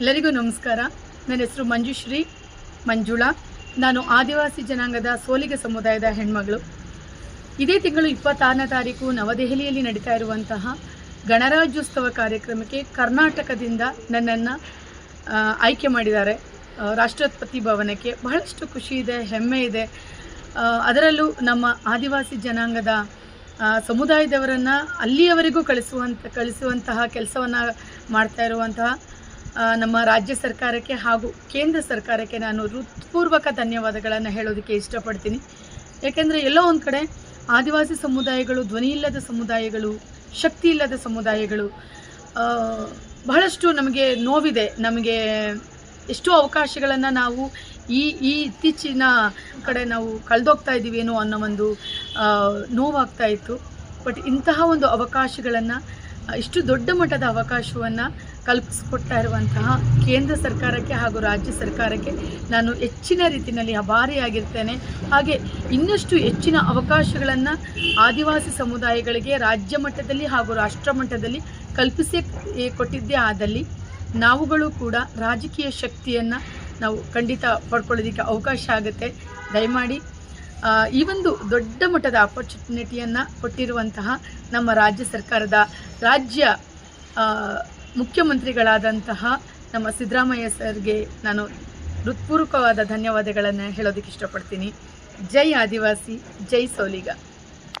ಎಲ್ಲರಿಗೂ ನಮಸ್ಕಾರ. ನನ್ನ ಹೆಸರು ಮಂಜುಶ್ರೀ ಮಂಜುಳಾ. ನಾನು ಆದಿವಾಸಿ ಜನಾಂಗದ ಸೋಲಿಗೆ ಸಮುದಾಯದ ಹೆಣ್ಮಗಳು. ಇದೇ ತಿಂಗಳು ಇಪ್ಪತ್ತಾರನೇ ತಾರೀಕು ನವದೆಹಲಿಯಲ್ಲಿ ನಡೀತಾ ಇರುವಂತಹ ಗಣರಾಜ್ಯೋತ್ಸವ ಕಾರ್ಯಕ್ರಮಕ್ಕೆ ಕರ್ನಾಟಕದಿಂದ ನನ್ನನ್ನು ಆಯ್ಕೆ ಮಾಡಿದ್ದಾರೆ. ರಾಷ್ಟ್ರಪತಿ ಭವನಕ್ಕೆ. ಬಹಳಷ್ಟು ಖುಷಿ ಇದೆ, ಹೆಮ್ಮೆ ಇದೆ. ಅದರಲ್ಲೂ ನಮ್ಮ ಆದಿವಾಸಿ ಜನಾಂಗದ ಸಮುದಾಯದವರನ್ನು ಅಲ್ಲಿಯವರೆಗೂ ಕಳಿಸುವಂಥ ಕಳಿಸುವಂತಹ ಕೆಲಸವನ್ನು ಮಾಡ್ತಾ ಇರುವಂತಹ ನಮ್ಮ ರಾಜ್ಯ ಸರ್ಕಾರಕ್ಕೆ ಹಾಗೂ ಕೇಂದ್ರ ಸರ್ಕಾರಕ್ಕೆ ನಾನು ಹೃತ್ಪೂರ್ವಕ ಧನ್ಯವಾದಗಳನ್ನು ಹೇಳೋದಕ್ಕೆ ಇಷ್ಟಪಡ್ತೀನಿ. ಯಾಕೆಂದರೆ ಎಲ್ಲೋ ಒಂದು ಕಡೆ ಆದಿವಾಸಿ ಸಮುದಾಯಗಳು, ಧ್ವನಿ ಇಲ್ಲದ ಸಮುದಾಯಗಳು, ಶಕ್ತಿ ಇಲ್ಲದ ಸಮುದಾಯಗಳು ಬಹಳಷ್ಟು ನಮಗೆ ನೋವಿದೆ. ನಮಗೆ ಎಷ್ಟೋ ಅವಕಾಶಗಳನ್ನು ನಾವು ಈ ಈ ಇತ್ತೀಚಿನ ಕಡೆ ನಾವು ಕಳೆದೋಗ್ತಾ ಇದ್ದೀವೇನೋ ಅನ್ನೋ ಒಂದು ನೋವಾಗ್ತಾ ಇತ್ತು. ಬಟ್ ಇಂತಹ ಒಂದು ಅವಕಾಶಗಳನ್ನು ಇಷ್ಟು ದೊಡ್ಡ ಮಟ್ಟದ ಅವಕಾಶವನ್ನು ಕಲ್ಪಿಸಿಕೊಡ್ತಾ ಇರುವಂತಹ ಕೇಂದ್ರ ಸರ್ಕಾರಕ್ಕೆ ಹಾಗೂ ರಾಜ್ಯ ಸರ್ಕಾರಕ್ಕೆ ನಾನು ಹೆಚ್ಚಿನ ರೀತಿಯಲ್ಲಿ ಅಭಾರಿಯಾಗಿರ್ತೇನೆ. ಹಾಗೆ ಇನ್ನಷ್ಟು ಹೆಚ್ಚಿನ ಅವಕಾಶಗಳನ್ನು ಆದಿವಾಸಿ ಸಮುದಾಯಗಳಿಗೆ ರಾಜ್ಯ ಮಟ್ಟದಲ್ಲಿ ಹಾಗೂ ರಾಷ್ಟ್ರ ಮಟ್ಟದಲ್ಲಿ ಕಲ್ಪಿಸಿ ಕೊಟ್ಟಿದ್ದೇ ಆದಲ್ಲಿ ನಾವುಗಳು ಕೂಡ ರಾಜಕೀಯ ಶಕ್ತಿಯನ್ನು ನಾವು ಖಂಡಿತ ಪಡ್ಕೊಳ್ಳೋದಕ್ಕೆ ಅವಕಾಶ ಆಗುತ್ತೆ. ದಯಮಾಡಿ ಈ ಒಂದು ದೊಡ್ಡ ಮಟ್ಟದ ಆಪರ್ಚುನಿಟಿಯನ್ನು ಕೊಟ್ಟಿರುವಂತಹ ನಮ್ಮ ರಾಜ್ಯ ಸರ್ಕಾರದ ರಾಜ್ಯ ಮುಖ್ಯಮಂತ್ರಿಗಳಾದಂತಹ ನಮ್ಮ ಸಿದ್ದರಾಮಯ್ಯ ಸರ್ಗೆ ನಾನು ಹೃತ್ಪೂರ್ವಕವಾದ ಧನ್ಯವಾದಗಳನ್ನು ಹೇಳೋದಕ್ಕೆ ಇಷ್ಟಪಡ್ತೀನಿ. ಜೈ ಆದಿವಾಸಿ, ಜೈ ಸೋಲಿಗ.